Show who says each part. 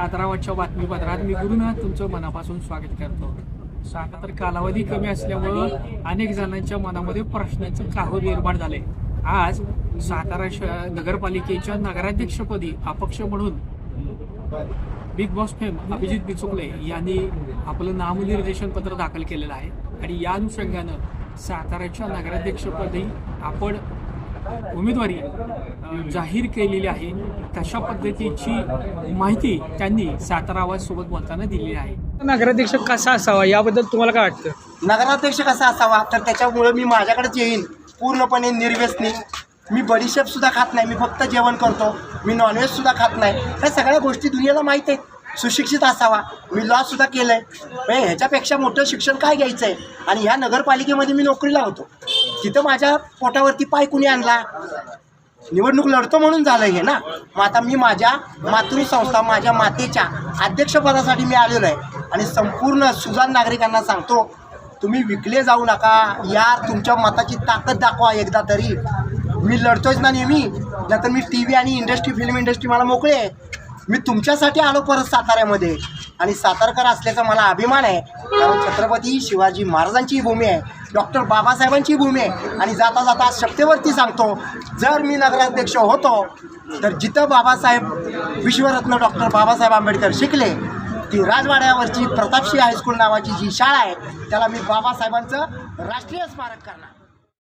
Speaker 1: सातारावाच्या बातमीपत्रात मी गुरुनाथ तुमचं मनापासून स्वागत करतो. साता तर कालावधी कमी असल्यामुळं अनेक जणांच्या मनामध्ये प्रश्नांचं काहो निर्माण झाले. आज सातारा श- नगरपालिकेच्या नगराध्यक्षपदी अपक्ष म्हणून Bigg Boss fame Abhijit Bichukale यांनी आपलं नामनिर्देशन पत्र दाखल केलेलं आहे. आणि या अनुषंगानं साताऱ्याच्या नगराध्यक्षपदी आपण उमेदवारी जाहीर केलेली आहे. तशा पद्धतीची माहिती त्यांनी सातारा आवाज सोबत बोलताना दिलेली आहे. नगराध्यक्ष कसा असावा? याबद्दल तुम्हाला काय वाटतं?
Speaker 2: नगराध्यक्ष कसा असावा? तर त्याच्यामुळे मी माझ्याकडेच येईन. पूर्णपणे निर्व्यसनी मी बडीशेप सुद्धा खात नाही. मी फक्त जेवण करतो. मी नॉनव्हेज सुद्धा खात नाही. ह्या सगळ्या गोष्टी दुनियेला माहीत आहेत. सुशिक्षित असावा. मी लॉ सुद्धा केलं आहे ह्याच्यापेक्षा मोठं शिक्षण काय घ्यायचं आहे आणि ह्या नगरपालिकेमध्ये मी नोकरीला होतो. तिथं माझ्या पोटावरती पाय कुणी आणला? निवडणूक लढतो म्हणून झालं हे ना? मग आता मी माझ्या मातृसंस्था माझ्या मातेच्या अध्यक्षपदासाठी मी आलेलो आहे. आणि संपूर्ण सुजान नागरिकांना सांगतो तुम्ही विकले जाऊ नका. यार तुमच्या मताची ताकद दाखवा एकदा तरी. मी लढतोच ना नेहमी. नाहीतर मी टी व्ही आणि इंडस्ट्री फिल्म इंडस्ट्री मला मोकळे. आहे मी तुमच्यासाठी आलो परत साताऱ्यामध्ये. आणि सातारकर असल्याचा मला अभिमान आहे. कारण छत्रपती शिवाजी महाराजांची ही भूमी आहे. डॉक्टर बाबासाहेबांची भूमी आहे. आणि जाता जाता शक्तेवरती सांगतो जर मी नगराध्यक्ष होतो तर जिथं बाबासाहेब विश्वरत्न डॉक्टर बाबासाहेब आंबेडकर शिकले ती राजवाड्यावरची प्रतापशी हायस्कूल नावाची जी शाळा आहे त्याला मी बाबासाहेबांचं राष्ट्रीय स्मारक करणार.